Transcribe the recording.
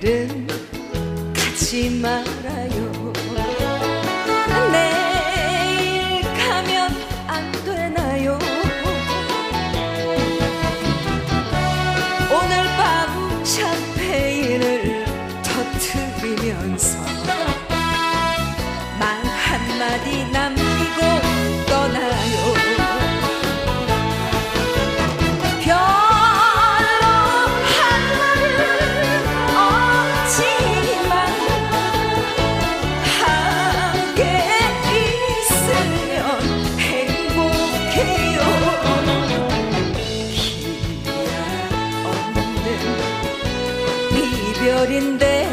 오늘은 가지 말아요. 내일 가면 안 되나요? 오늘 밤 샴페인을 터트리면서 말 한마디 이별인데